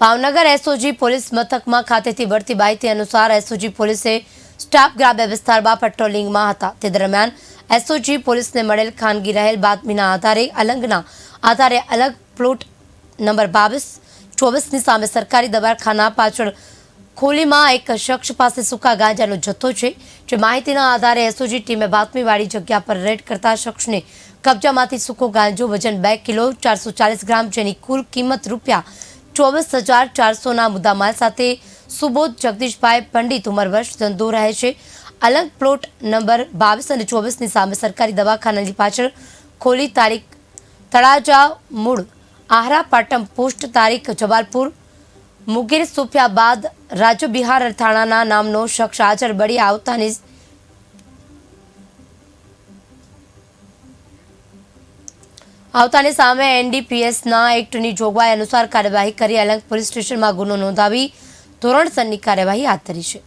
Bhavnagar SOG police મથકમાં ખાતેથી વળતી માહિતી અનુસાર એસઓજી પોલીસે સ્ટાફ ગ્રામ્ય વિસ્તારમાં પેટ્રોલિંગમાં હતા. તે દરમિયાન એસઓજી પોલીસને મળેલ ખાનગી રહેલ બાતમીના આધારે અલંગના આધારે અલગ પ્લોટ નંબર બાવીસ, ચોવીસની સામે સરકારી દવાખાના પાછળ ખોલીમાં એક શખ્સ પાસે સૂકા ગાંજાનો જથ્થો છે, જે માહિતીના આધારે એસઓજી ટીમે બાતમીવાળી જગ્યા પર રેડ કરતા શખ્સને કબજામાંથી સૂકો ગાંજો વજન બે કિલો ચારસો ચાલીસ ગ્રામ જેની કુલ કિંમત રૂપિયા ચોવીસ હજાર ચારસોના મુદ્દામાલ સાથે સુબોધ જગદીશભાઈ પંડિત ઉંમર વર્ષ ધંધો રહે છે. અલગ પ્લોટ નંબર બાવીસ અને ચોવીસની સામે સરકારી દવાખાનાની પાછળ ખોલી તારીખ તળાજા મૂળ આહરાપાટમ પોસ્ટ તારીખ જબાલપુર મુગેર સુફિયા બાદ રાજ્ય બિહાર થાણાના નામનો શખ્સ હાજર બળી આવતાની આવતાની સામે એનડીપીએસના એક્ટની જોગવાઈ અનુસાર કાર્યવાહી કરી અલંગ પોલીસ સ્ટેશનમાં ગુનો નોંધાવી ધોરણસરની કાર્યવાહી હાથ ધરી છે.